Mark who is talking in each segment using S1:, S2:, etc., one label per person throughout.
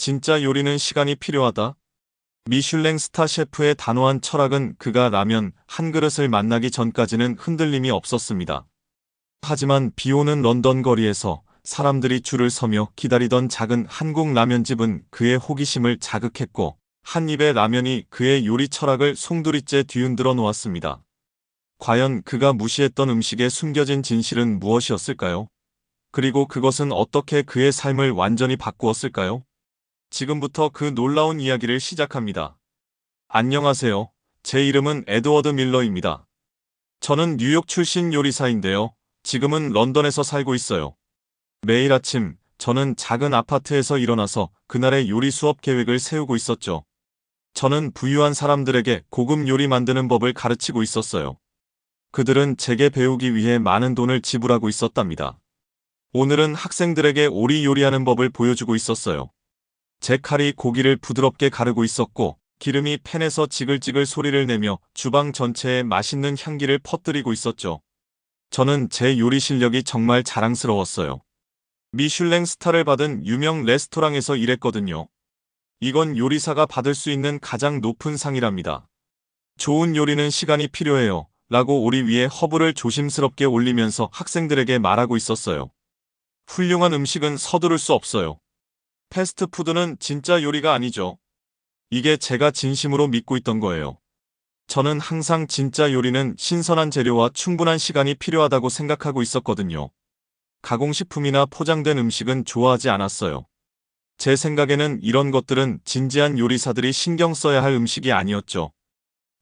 S1: 진짜 요리는 시간이 필요하다. 미슐랭 스타 셰프의 단호한 철학은 그가 라면 한 그릇을 만나기 전까지는 흔들림이 없었습니다. 하지만 비 오는 런던 거리에서 사람들이 줄을 서며 기다리던 작은 한국 라면집은 그의 호기심을 자극했고 한 입의 라면이 그의 요리 철학을 송두리째 뒤흔들어 놓았습니다. 과연 그가 무시했던 음식에 숨겨진 진실은 무엇이었을까요? 그리고 그것은 어떻게 그의 삶을 완전히 바꾸었을까요? 지금부터 그 놀라운 이야기를 시작합니다. 안녕하세요. 제 이름은 에드워드 밀러입니다. 저는 뉴욕 출신 요리사인데요. 지금은 런던에서 살고 있어요. 매일 아침 저는 작은 아파트에서 일어나서 그날의 요리 수업 계획을 세우고 있었죠. 저는 부유한 사람들에게 고급 요리 만드는 법을 가르치고 있었어요. 그들은 제게 배우기 위해 많은 돈을 지불하고 있었답니다. 오늘은 학생들에게 오리 요리하는 법을 보여주고 있었어요. 제 칼이 고기를 부드럽게 가르고 있었고 기름이 팬에서 지글지글 소리를 내며 주방 전체에 맛있는 향기를 퍼뜨리고 있었죠. 저는 제 요리 실력이 정말 자랑스러웠어요. 미슐랭 스타를 받은 유명 레스토랑에서 일했거든요. 이건 요리사가 받을 수 있는 가장 높은 상이랍니다. 좋은 요리는 시간이 필요해요. 라고 오리 위에 허브를 조심스럽게 올리면서 학생들에게 말하고 있었어요. 훌륭한 음식은 서두를 수 없어요. 패스트푸드는 진짜 요리가 아니죠. 이게 제가 진심으로 믿고 있던 거예요. 저는 항상 진짜 요리는 신선한 재료와 충분한 시간이 필요하다고 생각하고 있었거든요. 가공식품이나 포장된 음식은 좋아하지 않았어요. 제 생각에는 이런 것들은 진지한 요리사들이 신경 써야 할 음식이 아니었죠.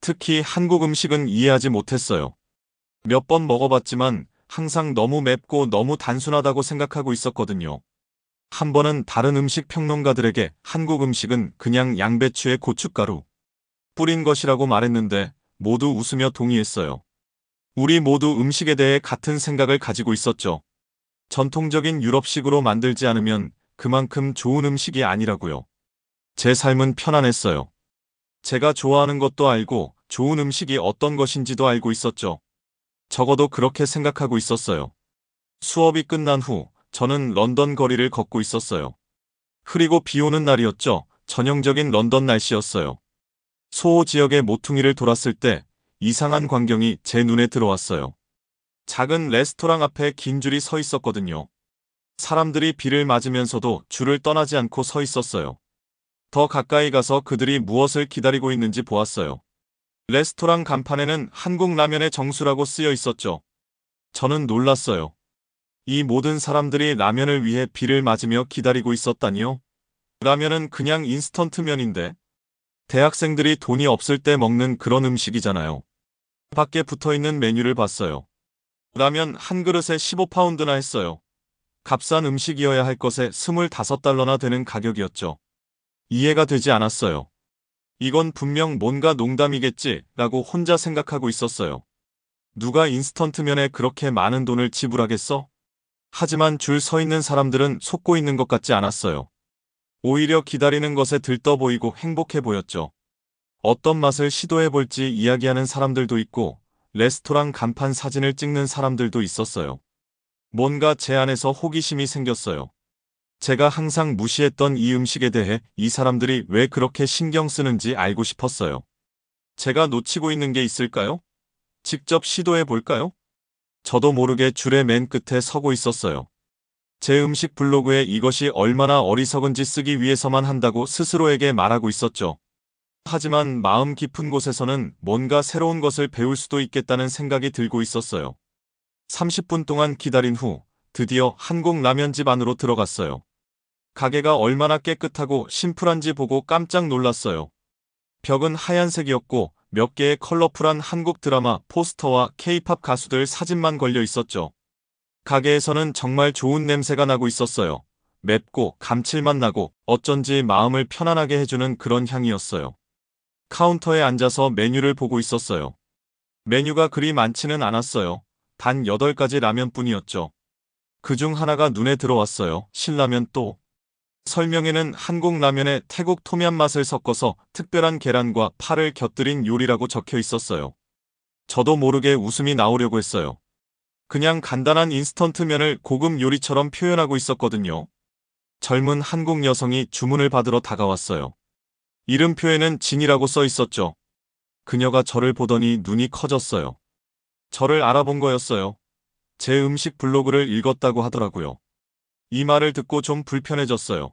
S1: 특히 한국 음식은 이해하지 못했어요. 몇 번 먹어봤지만 항상 너무 맵고 너무 단순하다고 생각하고 있었거든요. 한 번은 다른 음식 평론가들에게 한국 음식은 그냥 양배추에 고춧가루 뿌린 것이라고 말했는데 모두 웃으며 동의했어요. 우리 모두 음식에 대해 같은 생각을 가지고 있었죠. 전통적인 유럽식으로 만들지 않으면 그만큼 좋은 음식이 아니라고요. 제 삶은 편안했어요. 제가 좋아하는 것도 알고 좋은 음식이 어떤 것인지도 알고 있었죠. 적어도 그렇게 생각하고 있었어요. 수업이 끝난 후 저는 런던 거리를 걷고 있었어요. 흐리고 비 오는 날이었죠. 전형적인 런던 날씨였어요. 소호 지역의 모퉁이를 돌았을 때 이상한 광경이 제 눈에 들어왔어요. 작은 레스토랑 앞에 긴 줄이 서 있었거든요. 사람들이 비를 맞으면서도 줄을 떠나지 않고 서 있었어요. 더 가까이 가서 그들이 무엇을 기다리고 있는지 보았어요. 레스토랑 간판에는 한국 라면의 정수라고 쓰여 있었죠. 저는 놀랐어요. 이 모든 사람들이 라면을 위해 비를 맞으며 기다리고 있었다니요? 라면은 그냥 인스턴트 면인데. 대학생들이 돈이 없을 때 먹는 그런 음식이잖아요. 밖에 붙어 있는 메뉴를 봤어요. 라면 한 그릇에 15파운드나 했어요. 값싼 음식이어야 할 것에 25달러나 되는 가격이었죠. 이해가 되지 않았어요. 이건 분명 뭔가 농담이겠지 라고 혼자 생각하고 있었어요. 누가 인스턴트면에 그렇게 많은 돈을 지불하겠어? 하지만 줄 서 있는 사람들은 속고 있는 것 같지 않았어요. 오히려 기다리는 것에 들떠 보이고 행복해 보였죠. 어떤 맛을 시도해 볼지 이야기하는 사람들도 있고 레스토랑 간판 사진을 찍는 사람들도 있었어요. 뭔가 제 안에서 호기심이 생겼어요. 제가 항상 무시했던 이 음식에 대해 이 사람들이 왜 그렇게 신경 쓰는지 알고 싶었어요. 제가 놓치고 있는 게 있을까요? 직접 시도해 볼까요? 저도 모르게 줄의 맨 끝에 서고 있었어요. 제 음식 블로그에 이것이 얼마나 어리석은지 쓰기 위해서만 한다고 스스로에게 말하고 있었죠. 하지만 마음 깊은 곳에서는 뭔가 새로운 것을 배울 수도 있겠다는 생각이 들고 있었어요. 30분 동안 기다린 후 드디어 한국 라면집 안으로 들어갔어요. 가게가 얼마나 깨끗하고 심플한지 보고 깜짝 놀랐어요. 벽은 하얀색이었고 몇 개의 컬러풀한 한국 드라마 포스터와 케이팝 가수들 사진만 걸려 있었죠. 가게에서는 정말 좋은 냄새가 나고 있었어요. 맵고 감칠맛 나고 어쩐지 마음을 편안하게 해주는 그런 향이었어요. 카운터에 앉아서 메뉴를 보고 있었어요. 메뉴가 그리 많지는 않았어요. 단 8가지 라면뿐이었죠. 그 중 하나가 눈에 들어왔어요. 신라면 또. 설명에는 한국 라면에 태국 토미안 맛을 섞어서 특별한 계란과 파를 곁들인 요리라고 적혀 있었어요. 저도 모르게 웃음이 나오려고 했어요. 그냥 간단한 인스턴트 면을 고급 요리처럼 표현하고 있었거든요. 젊은 한국 여성이 주문을 받으러 다가왔어요. 이름표에는 진이라고 써 있었죠. 그녀가 저를 보더니 눈이 커졌어요. 저를 알아본 거였어요. 제 음식 블로그를 읽었다고 하더라고요. 이 말을 듣고 좀 불편해졌어요.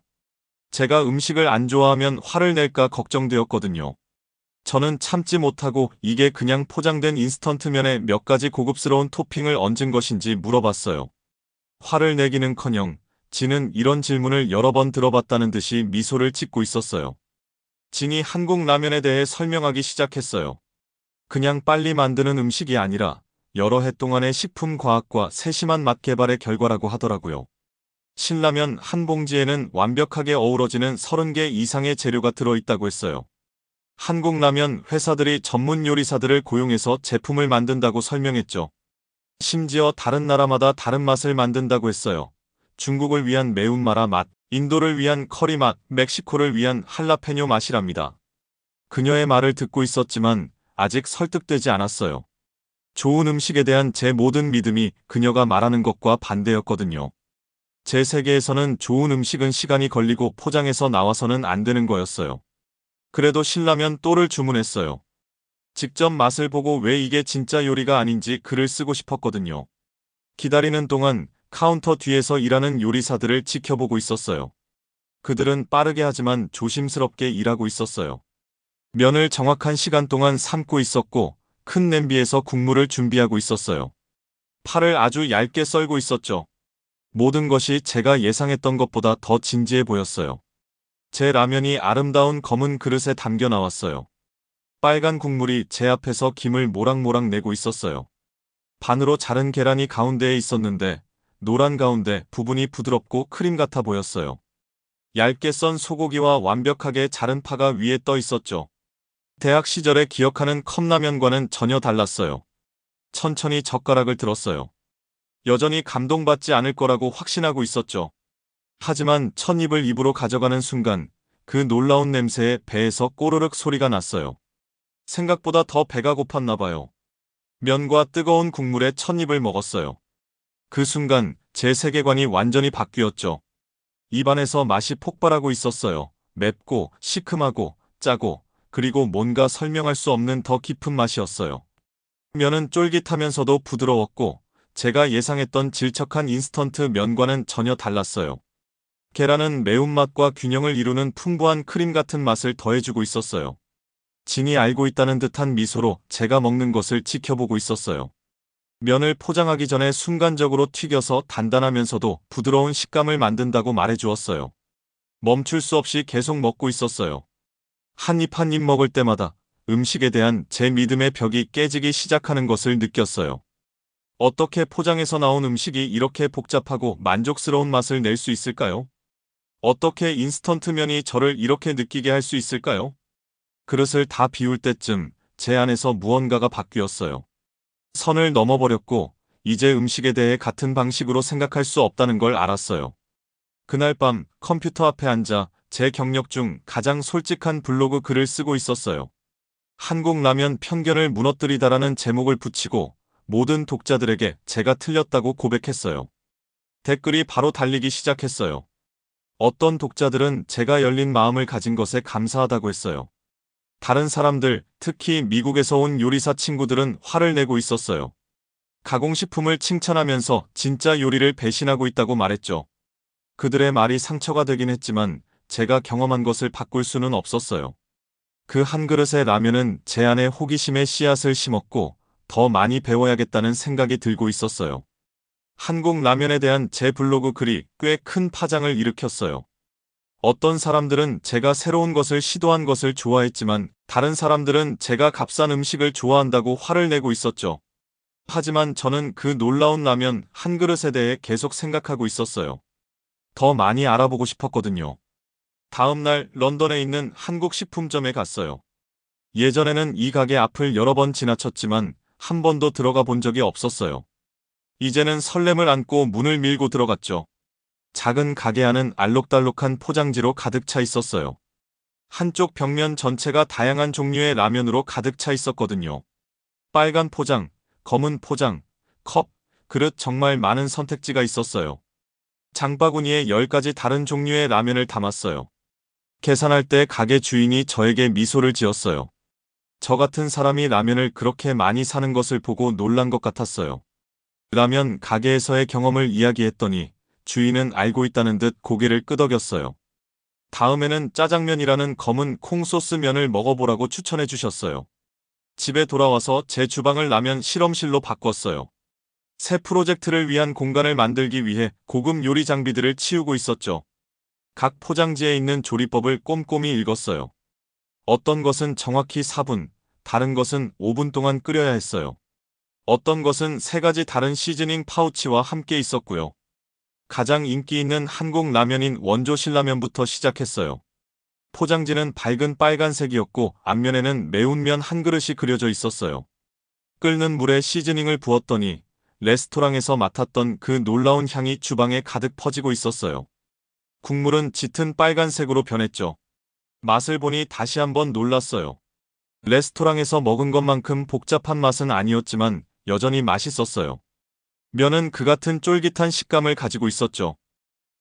S1: 제가 음식을 안 좋아하면 화를 낼까 걱정되었거든요. 저는 참지 못하고 이게 그냥 포장된 인스턴트면에 몇 가지 고급스러운 토핑을 얹은 것인지 물어봤어요. 화를 내기는커녕 진은 이런 질문을 여러 번 들어봤다는 듯이 미소를 짓고 있었어요. 진이 한국 라면에 대해 설명하기 시작했어요. 그냥 빨리 만드는 음식이 아니라 여러 해 동안의 식품 과학과 세심한 맛 개발의 결과라고 하더라고요. 신라면 한 봉지에는 완벽하게 어우러지는 30개 이상의 재료가 들어있다고 했어요. 한국 라면 회사들이 전문 요리사들을 고용해서 제품을 만든다고 설명했죠. 심지어 다른 나라마다 다른 맛을 만든다고 했어요. 중국을 위한 매운마라 맛, 인도를 위한 커리 맛, 멕시코를 위한 할라페뇨 맛이랍니다. 그녀의 말을 듣고 있었지만 아직 설득되지 않았어요. 좋은 음식에 대한 제 모든 믿음이 그녀가 말하는 것과 반대였거든요. 제 세계에서는 좋은 음식은 시간이 걸리고 포장해서 나와서는 안 되는 거였어요. 그래도 신라면 또를 주문했어요. 직접 맛을 보고 왜 이게 진짜 요리가 아닌지 글을 쓰고 싶었거든요. 기다리는 동안 카운터 뒤에서 일하는 요리사들을 지켜보고 있었어요. 그들은 빠르게 하지만 조심스럽게 일하고 있었어요. 면을 정확한 시간 동안 삶고 있었고 큰 냄비에서 국물을 준비하고 있었어요. 팔을 아주 얇게 썰고 있었죠. 모든 것이 제가 예상했던 것보다 더 진지해 보였어요. 제 라면이 아름다운 검은 그릇에 담겨 나왔어요. 빨간 국물이 제 앞에서 김을 모락모락 내고 있었어요. 반으로 자른 계란이 가운데에 있었는데 노란 가운데 부분이 부드럽고 크림 같아 보였어요. 얇게 썬 소고기와 완벽하게 자른 파가 위에 떠 있었죠. 대학 시절에 기억하는 컵라면과는 전혀 달랐어요. 천천히 젓가락을 들었어요. 여전히 감동받지 않을 거라고 확신하고 있었죠. 하지만 첫 입을 입으로 가져가는 순간 그 놀라운 냄새에 배에서 꼬르륵 소리가 났어요. 생각보다 더 배가 고팠나 봐요. 면과 뜨거운 국물에 첫 입을 먹었어요. 그 순간 제 세계관이 완전히 바뀌었죠. 입안에서 맛이 폭발하고 있었어요. 맵고 시큼하고 짜고 그리고 뭔가 설명할 수 없는 더 깊은 맛이었어요. 면은 쫄깃하면서도 부드러웠고 제가 예상했던 질척한 인스턴트 면과는 전혀 달랐어요. 계란은 매운맛과 균형을 이루는 풍부한 크림 같은 맛을 더해주고 있었어요. 진이 알고 있다는 듯한 미소로 제가 먹는 것을 지켜보고 있었어요. 면을 포장하기 전에 순간적으로 튀겨서 단단하면서도 부드러운 식감을 만든다고 말해주었어요. 멈출 수 없이 계속 먹고 있었어요. 한 입 한 입 먹을 때마다 음식에 대한 제 믿음의 벽이 깨지기 시작하는 것을 느꼈어요. 어떻게 포장해서 나온 음식이 이렇게 복잡하고 만족스러운 맛을 낼 수 있을까요? 어떻게 인스턴트 면이 저를 이렇게 느끼게 할 수 있을까요? 그릇을 다 비울 때쯤 제 안에서 무언가가 바뀌었어요. 선을 넘어버렸고 이제 음식에 대해 같은 방식으로 생각할 수 없다는 걸 알았어요. 그날 밤 컴퓨터 앞에 앉아 제 경력 중 가장 솔직한 블로그 글을 쓰고 있었어요. 한국 라면 편견을 무너뜨리다라는 제목을 붙이고 모든 독자들에게 제가 틀렸다고 고백했어요. 댓글이 바로 달리기 시작했어요. 어떤 독자들은 제가 열린 마음을 가진 것에 감사하다고 했어요. 다른 사람들, 특히 미국에서 온 요리사 친구들은 화를 내고 있었어요. 가공식품을 칭찬하면서 진짜 요리를 배신하고 있다고 말했죠. 그들의 말이 상처가 되긴 했지만 제가 경험한 것을 바꿀 수는 없었어요. 그 한 그릇의 라면은 제 안에 호기심의 씨앗을 심었고 더 많이 배워야겠다는 생각이 들고 있었어요. 한국 라면에 대한 제 블로그 글이 꽤 큰 파장을 일으켰어요. 어떤 사람들은 제가 새로운 것을 시도한 것을 좋아했지만 다른 사람들은 제가 값싼 음식을 좋아한다고 화를 내고 있었죠. 하지만 저는 그 놀라운 라면 한 그릇에 대해 계속 생각하고 있었어요. 더 많이 알아보고 싶었거든요. 다음 날 런던에 있는 한국 식품점에 갔어요. 예전에는 이 가게 앞을 여러 번 지나쳤지만 한 번도 들어가 본 적이 없었어요. 이제는 설렘을 안고 문을 밀고 들어갔죠. 작은 가게 안은 알록달록한 포장지로 가득 차 있었어요. 한쪽 벽면 전체가 다양한 종류의 라면으로 가득 차 있었거든요. 빨간 포장, 검은 포장, 컵, 그릇 정말 많은 선택지가 있었어요. 장바구니에 10가지 다른 종류의 라면을 담았어요. 계산할 때 가게 주인이 저에게 미소를 지었어요. 저 같은 사람이 라면을 그렇게 많이 사는 것을 보고 놀란 것 같았어요. 라면 가게에서의 경험을 이야기했더니 주인은 알고 있다는 듯 고개를 끄덕였어요. 다음에는 짜장면이라는 검은 콩소스 면을 먹어보라고 추천해 주셨어요. 집에 돌아와서 제 주방을 라면 실험실로 바꿨어요. 새 프로젝트를 위한 공간을 만들기 위해 고급 요리 장비들을 치우고 있었죠. 각 포장지에 있는 조리법을 꼼꼼히 읽었어요. 어떤 것은 정확히 4분, 다른 것은 5분 동안 끓여야 했어요. 어떤 것은 세 가지 다른 시즈닝 파우치와 함께 있었고요. 가장 인기 있는 한국 라면인 원조 신라면부터 시작했어요. 포장지는 밝은 빨간색이었고 앞면에는 매운 면 한 그릇이 그려져 있었어요. 끓는 물에 시즈닝을 부었더니 레스토랑에서 맡았던 그 놀라운 향이 주방에 가득 퍼지고 있었어요. 국물은 짙은 빨간색으로 변했죠. 맛을 보니 다시 한번 놀랐어요. 레스토랑에서 먹은 것만큼 복잡한 맛은 아니었지만 여전히 맛있었어요. 면은 그 같은 쫄깃한 식감을 가지고 있었죠.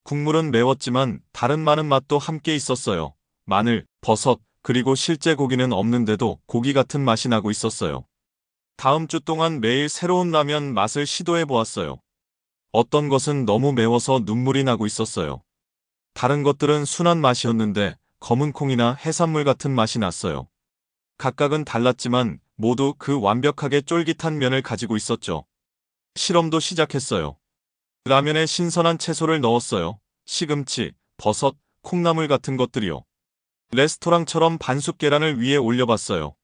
S1: 국물은 매웠지만 다른 많은 맛도 함께 있었어요. 마늘, 버섯, 그리고 실제 고기는 없는데도 고기 같은 맛이 나고 있었어요. 다음 주 동안 매일 새로운 라면 맛을 시도해 보았어요. 어떤 것은 너무 매워서 눈물이 나고 있었어요. 다른 것들은 순한 맛이었는데 검은 콩이나 해산물 같은 맛이 났어요. 각각은 달랐지만 모두 그 완벽하게 쫄깃한 면을 가지고 있었죠. 실험도 시작했어요. 라면에 신선한 채소를 넣었어요. 시금치, 버섯, 콩나물 같은 것들이요. 레스토랑처럼 반숙 계란을 위에 올려봤어요.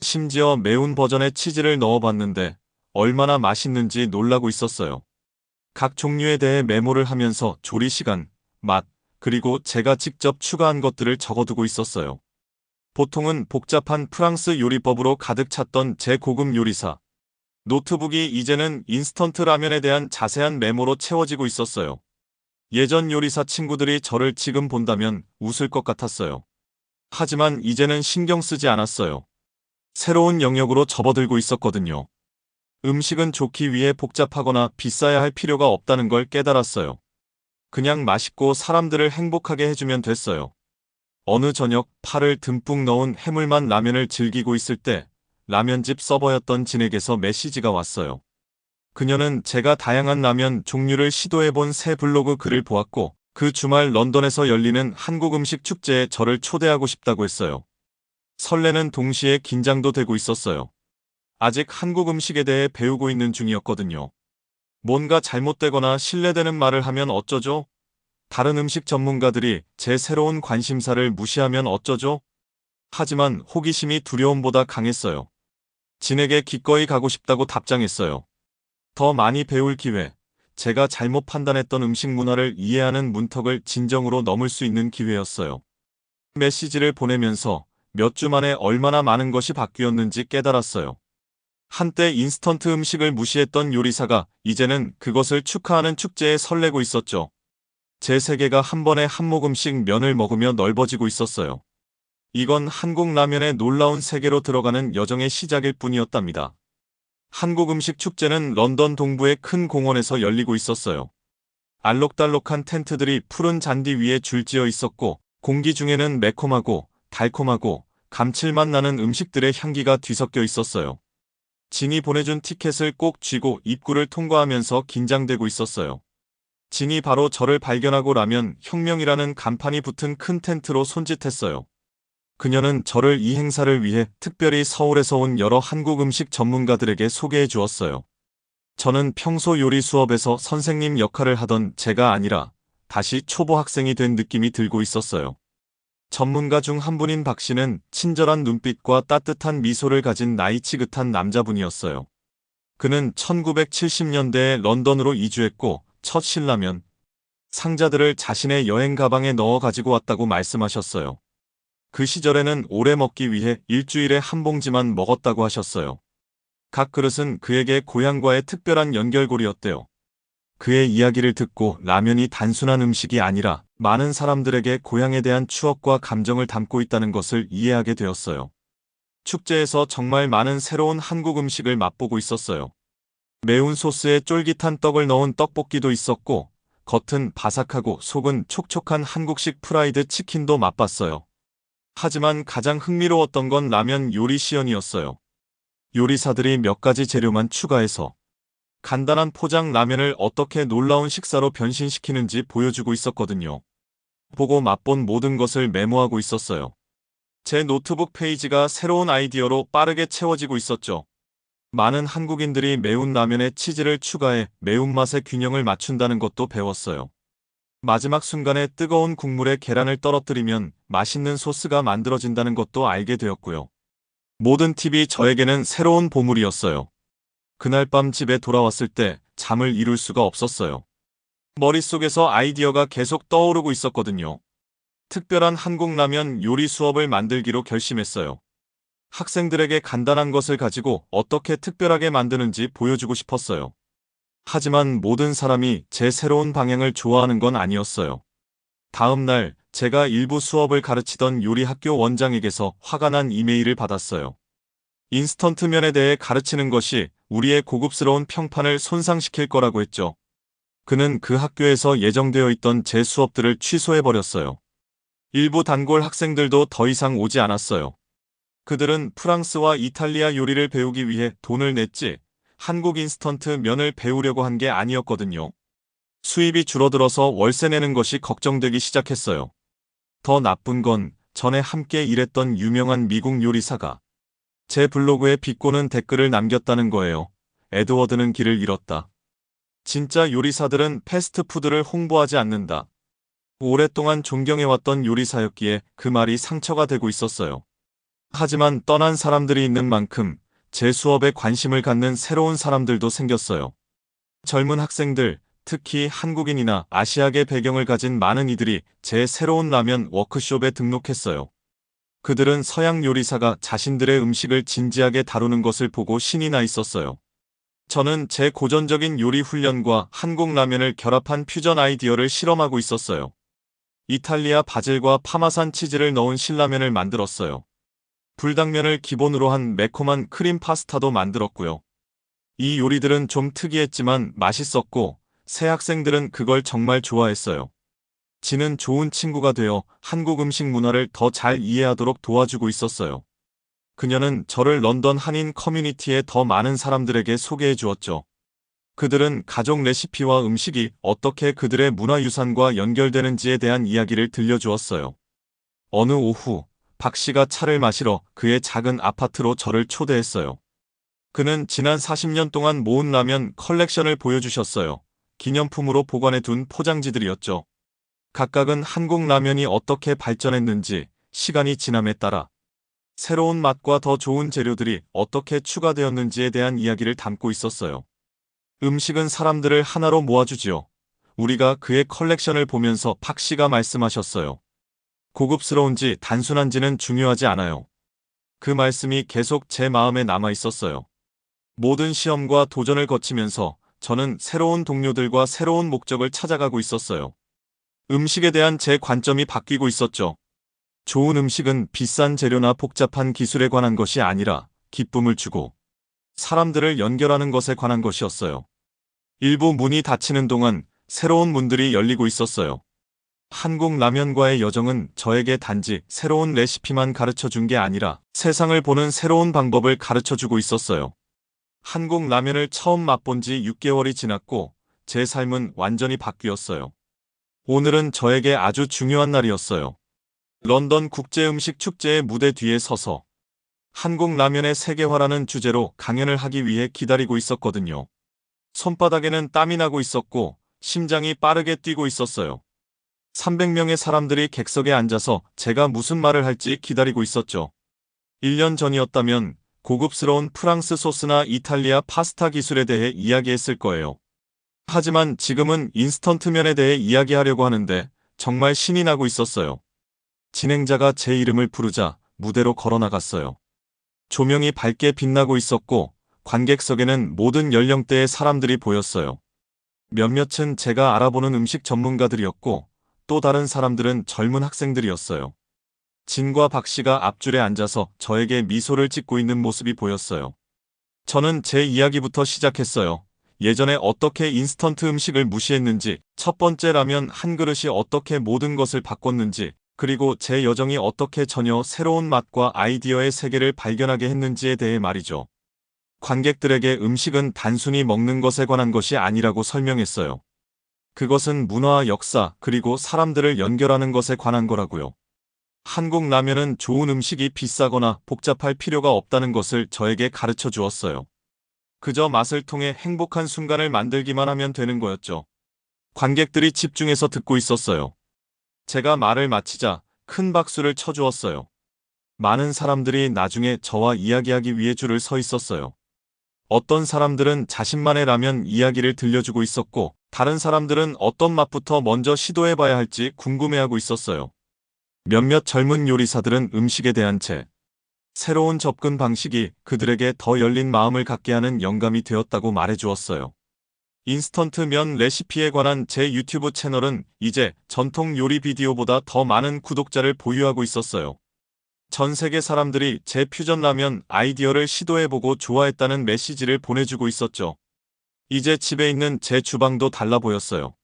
S1: 심지어 매운 버전의 치즈를 넣어봤는데 얼마나 맛있는지 놀라고 있었어요. 각 종류에 대해 메모를 하면서 조리 시간, 맛, 그리고 제가 직접 추가한 것들을 적어두고 있었어요. 보통은 복잡한 프랑스 요리법으로 가득 찼던 제 고급 요리사. 노트북이 이제는 인스턴트 라면에 대한 자세한 메모로 채워지고 있었어요. 예전 요리사 친구들이 저를 지금 본다면 웃을 것 같았어요. 하지만 이제는 신경 쓰지 않았어요. 새로운 영역으로 접어들고 있었거든요. 음식은 좋기 위해 복잡하거나 비싸야 할 필요가 없다는 걸 깨달았어요. 그냥 맛있고 사람들을 행복하게 해주면 됐어요. 어느 저녁 파를 듬뿍 넣은 해물만 라면을 즐기고 있을 때 라면집 서버였던 진에게서 메시지가 왔어요. 그녀는 제가 다양한 라면 종류를 시도해본 새 블로그 글을 보았고 그 주말 런던에서 열리는 한국 음식 축제에 저를 초대하고 싶다고 했어요. 설레는 동시에 긴장도 되고 있었어요. 아직 한국 음식에 대해 배우고 있는 중이었거든요. 뭔가 잘못되거나 신뢰되는 말을 하면 어쩌죠? 다른 음식 전문가들이 제 새로운 관심사를 무시하면 어쩌죠? 하지만 호기심이 두려움보다 강했어요. 진에게 기꺼이 가고 싶다고 답장했어요. 더 많이 배울 기회, 제가 잘못 판단했던 음식 문화를 이해하는 문턱을 진정으로 넘을 수 있는 기회였어요. 메시지를 보내면서 몇 주 만에 얼마나 많은 것이 바뀌었는지 깨달았어요. 한때 인스턴트 음식을 무시했던 요리사가 이제는 그것을 축하하는 축제에 설레고 있었죠. 제 세계가 한 번에 한 모금씩 면을 먹으며 넓어지고 있었어요. 이건 한국 라면의 놀라운 세계로 들어가는 여정의 시작일 뿐이었답니다. 한국 음식 축제는 런던 동부의 큰 공원에서 열리고 있었어요. 알록달록한 텐트들이 푸른 잔디 위에 줄지어 있었고 공기 중에는 매콤하고 달콤하고 감칠맛 나는 음식들의 향기가 뒤섞여 있었어요. 진이 보내준 티켓을 꼭 쥐고 입구를 통과하면서 긴장되고 있었어요. 진이 바로 저를 발견하고 라면 혁명이라는 간판이 붙은 큰 텐트로 손짓했어요. 그녀는 저를 이 행사를 위해 특별히 서울에서 온 여러 한국 음식 전문가들에게 소개해 주었어요. 저는 평소 요리 수업에서 선생님 역할을 하던 제가 아니라 다시 초보 학생이 된 느낌이 들고 있었어요. 전문가 중 한 분인 박 씨는 친절한 눈빛과 따뜻한 미소를 가진 나이 지긋한 남자분이었어요. 그는 1970년대에 런던으로 이주했고 첫 신라면 상자들을 자신의 여행 가방에 넣어 가지고 왔다고 말씀하셨어요. 그 시절에는 오래 먹기 위해 일주일에 한 봉지만 먹었다고 하셨어요. 각 그릇은 그에게 고향과의 특별한 연결고리였대요. 그의 이야기를 듣고 라면이 단순한 음식이 아니라 많은 사람들에게 고향에 대한 추억과 감정을 담고 있다는 것을 이해하게 되었어요. 축제에서 정말 많은 새로운 한국 음식을 맛보고 있었어요. 매운 소스에 쫄깃한 떡을 넣은 떡볶이도 있었고 겉은 바삭하고 속은 촉촉한 한국식 프라이드 치킨도 맛봤어요. 하지만 가장 흥미로웠던 건 라면 요리 시연이었어요. 요리사들이 몇 가지 재료만 추가해서 간단한 포장 라면을 어떻게 놀라운 식사로 변신시키는지 보여주고 있었거든요. 보고 맛본 모든 것을 메모하고 있었어요. 제 노트북 페이지가 새로운 아이디어로 빠르게 채워지고 있었죠. 많은 한국인들이 매운 라면에 치즈를 추가해 매운맛의 균형을 맞춘다는 것도 배웠어요. 마지막 순간에 뜨거운 국물에 계란을 떨어뜨리면 맛있는 소스가 만들어진다는 것도 알게 되었고요. 모든 팁이 저에게는 새로운 보물이었어요. 그날 밤 집에 돌아왔을 때 잠을 이룰 수가 없었어요. 머릿속에서 아이디어가 계속 떠오르고 있었거든요. 특별한 한국 라면 요리 수업을 만들기로 결심했어요. 학생들에게 간단한 것을 가지고 어떻게 특별하게 만드는지 보여주고 싶었어요. 하지만 모든 사람이 제 새로운 방향을 좋아하는 건 아니었어요. 다음 날 제가 일부 수업을 가르치던 요리 학교 원장에게서 화가 난 이메일을 받았어요. 인스턴트 면에 대해 가르치는 것이 우리의 고급스러운 평판을 손상시킬 거라고 했죠. 그는 그 학교에서 예정되어 있던 제 수업들을 취소해버렸어요. 일부 단골 학생들도 더 이상 오지 않았어요. 그들은 프랑스와 이탈리아 요리를 배우기 위해 돈을 냈지 한국 인스턴트 면을 배우려고 한 게 아니었거든요. 수입이 줄어들어서 월세 내는 것이 걱정되기 시작했어요. 더 나쁜 건 전에 함께 일했던 유명한 미국 요리사가 제 블로그에 비꼬는 댓글을 남겼다는 거예요. 에드워드는 길을 잃었다. 진짜 요리사들은 패스트푸드를 홍보하지 않는다. 오랫동안 존경해왔던 요리사였기에 그 말이 상처가 되고 있었어요. 하지만 떠난 사람들이 있는 만큼 제 수업에 관심을 갖는 새로운 사람들도 생겼어요. 젊은 학생들, 특히 한국인이나 아시아계 배경을 가진 많은 이들이 제 새로운 라면 워크숍에 등록했어요. 그들은 서양 요리사가 자신들의 음식을 진지하게 다루는 것을 보고 신이 나 있었어요. 저는 제 고전적인 요리 훈련과 한국 라면을 결합한 퓨전 아이디어를 실험하고 있었어요. 이탈리아 바질과 파마산 치즈를 넣은 신라면을 만들었어요. 불당면을 기본으로 한 매콤한 크림 파스타도 만들었고요. 이 요리들은 좀 특이했지만 맛있었고 새 학생들은 그걸 정말 좋아했어요. 지는 좋은 친구가 되어 한국 음식 문화를 더 잘 이해하도록 도와주고 있었어요. 그녀는 저를 런던 한인 커뮤니티에 더 많은 사람들에게 소개해 주었죠. 그들은 가족 레시피와 음식이 어떻게 그들의 문화유산과 연결되는지에 대한 이야기를 들려주었어요. 어느 오후, 박 씨가 차를 마시러 그의 작은 아파트로 저를 초대했어요. 그는 지난 40년 동안 모은 라면 컬렉션을 보여주셨어요. 기념품으로 보관해 둔 포장지들이었죠. 각각은 한국 라면이 어떻게 발전했는지 시간이 지남에 따라 새로운 맛과 더 좋은 재료들이 어떻게 추가되었는지에 대한 이야기를 담고 있었어요. 음식은 사람들을 하나로 모아주지요. 우리가 그의 컬렉션을 보면서 박 씨가 말씀하셨어요. 고급스러운지 단순한지는 중요하지 않아요. 그 말씀이 계속 제 마음에 남아 있었어요. 모든 시험과 도전을 거치면서 저는 새로운 동료들과 새로운 목적을 찾아가고 있었어요. 음식에 대한 제 관점이 바뀌고 있었죠. 좋은 음식은 비싼 재료나 복잡한 기술에 관한 것이 아니라 기쁨을 주고 사람들을 연결하는 것에 관한 것이었어요. 일부 문이 닫히는 동안 새로운 문들이 열리고 있었어요. 한국 라면과의 여정은 저에게 단지 새로운 레시피만 가르쳐 준 게 아니라 세상을 보는 새로운 방법을 가르쳐 주고 있었어요. 한국 라면을 처음 맛본 지 6개월이 지났고 제 삶은 완전히 바뀌었어요. 오늘은 저에게 아주 중요한 날이었어요. 런던 국제음식 축제의 무대 뒤에 서서 한국 라면의 세계화라는 주제로 강연을 하기 위해 기다리고 있었거든요. 손바닥에는 땀이 나고 있었고 심장이 빠르게 뛰고 있었어요. 300명의 사람들이 객석에 앉아서 제가 무슨 말을 할지 기다리고 있었죠. 1년 전이었다면 고급스러운 프랑스 소스나 이탈리아 파스타 기술에 대해 이야기했을 거예요. 하지만 지금은 인스턴트 면에 대해 이야기하려고 하는데 정말 신이 나고 있었어요. 진행자가 제 이름을 부르자 무대로 걸어 나갔어요. 조명이 밝게 빛나고 있었고 관객석에는 모든 연령대의 사람들이 보였어요. 몇몇은 제가 알아보는 음식 전문가들이었고 또 다른 사람들은 젊은 학생들이었어요. 진과 박 씨가 앞줄에 앉아서 저에게 미소를 짓고 있는 모습이 보였어요. 저는 제 이야기부터 시작했어요. 예전에 어떻게 인스턴트 음식을 무시했는지, 첫 번째 라면 한 그릇이 어떻게 모든 것을 바꿨는지, 그리고 제 여정이 어떻게 전혀 새로운 맛과 아이디어의 세계를 발견하게 했는지에 대해 말이죠. 관객들에게 음식은 단순히 먹는 것에 관한 것이 아니라고 설명했어요. 그것은 문화와 역사, 그리고 사람들을 연결하는 것에 관한 거라고요. 한국 라면은 좋은 음식이 비싸거나 복잡할 필요가 없다는 것을 저에게 가르쳐 주었어요. 그저 맛을 통해 행복한 순간을 만들기만 하면 되는 거였죠. 관객들이 집중해서 듣고 있었어요. 제가 말을 마치자 큰 박수를 쳐주었어요. 많은 사람들이 나중에 저와 이야기하기 위해 줄을 서 있었어요. 어떤 사람들은 자신만의 라면 이야기를 들려주고 있었고, 다른 사람들은 어떤 맛부터 먼저 시도해봐야 할지 궁금해하고 있었어요. 몇몇 젊은 요리사들은 음식에 대한 제 새로운 접근 방식이 그들에게 더 열린 마음을 갖게 하는 영감이 되었다고 말해주었어요. 인스턴트 면 레시피에 관한 제 유튜브 채널은 이제 전통 요리 비디오보다 더 많은 구독자를 보유하고 있었어요. 전 세계 사람들이 제 퓨전 라면 아이디어를 시도해보고 좋아했다는 메시지를 보내주고 있었죠. 이제 집에 있는 제 주방도 달라 보였어요.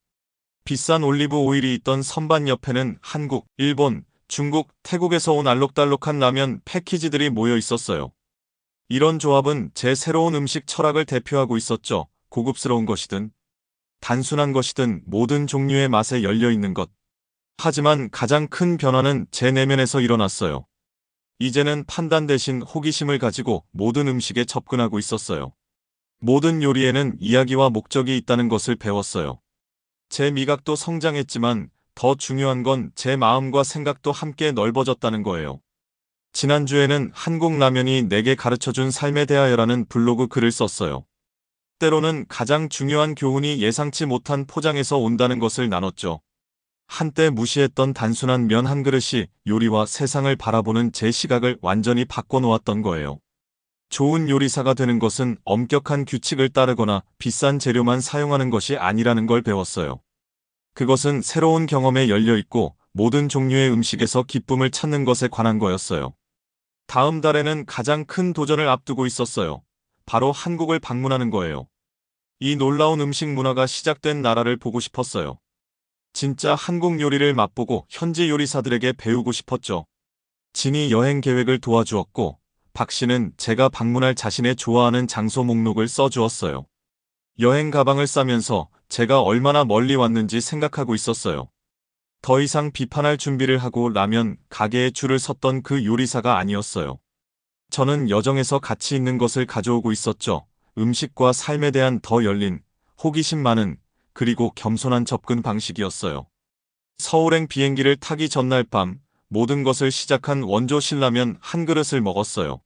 S1: 비싼 올리브 오일이 있던 선반 옆에는 한국, 일본, 중국, 태국에서 온 알록달록한 라면 패키지들이 모여 있었어요. 이런 조합은 제 새로운 음식 철학을 대표하고 있었죠. 고급스러운 것이든 단순한 것이든 모든 종류의 맛에 열려 있는 것. 하지만 가장 큰 변화는 제 내면에서 일어났어요. 이제는 판단 대신 호기심을 가지고 모든 음식에 접근하고 있었어요. 모든 요리에는 이야기와 목적이 있다는 것을 배웠어요. 제 미각도 성장했지만 더 중요한 건 제 마음과 생각도 함께 넓어졌다는 거예요. 지난주에는 한국 라면이 내게 가르쳐준 삶에 대하여라는 블로그 글을 썼어요. 때로는 가장 중요한 교훈이 예상치 못한 포장에서 온다는 것을 나눴죠. 한때 무시했던 단순한 면 한 그릇이 요리와 세상을 바라보는 제 시각을 완전히 바꿔놓았던 거예요. 좋은 요리사가 되는 것은 엄격한 규칙을 따르거나 비싼 재료만 사용하는 것이 아니라는 걸 배웠어요. 그것은 새로운 경험에 열려 있고 모든 종류의 음식에서 기쁨을 찾는 것에 관한 거였어요. 다음 달에는 가장 큰 도전을 앞두고 있었어요. 바로 한국을 방문하는 거예요. 이 놀라운 음식 문화가 시작된 나라를 보고 싶었어요. 진짜 한국 요리를 맛보고 현지 요리사들에게 배우고 싶었죠. 진이 여행 계획을 도와주었고 박 씨는 제가 방문할 자신의 좋아하는 장소 목록을 써주었어요. 여행 가방을 싸면서 제가 얼마나 멀리 왔는지 생각하고 있었어요. 더 이상 비판할 준비를 하고 라면 가게에 줄을 섰던 그 요리사가 아니었어요. 저는 여정에서 가치 있는 것을 가져오고 있었죠. 음식과 삶에 대한 더 열린, 호기심 많은, 그리고 겸손한 접근 방식이었어요. 서울행 비행기를 타기 전날 밤 모든 것을 시작한 원조 신라면 한 그릇을 먹었어요.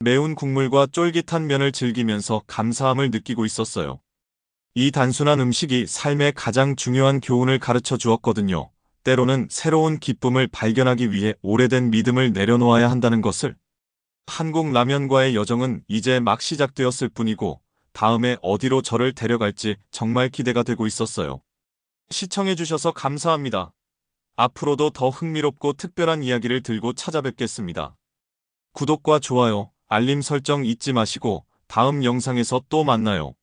S1: 매운 국물과 쫄깃한 면을 즐기면서 감사함을 느끼고 있었어요. 이 단순한 음식이 삶의 가장 중요한 교훈을 가르쳐 주었거든요. 때로는 새로운 기쁨을 발견하기 위해 오래된 믿음을 내려놓아야 한다는 것을. 한국 라면과의 여정은 이제 막 시작되었을 뿐이고 다음에 어디로 저를 데려갈지 정말 기대가 되고 있었어요. 시청해주셔서 감사합니다. 앞으로도 더 흥미롭고 특별한 이야기를 들고 찾아뵙겠습니다. 구독과 좋아요, 알림 설정 잊지 마시고 다음 영상에서 또 만나요.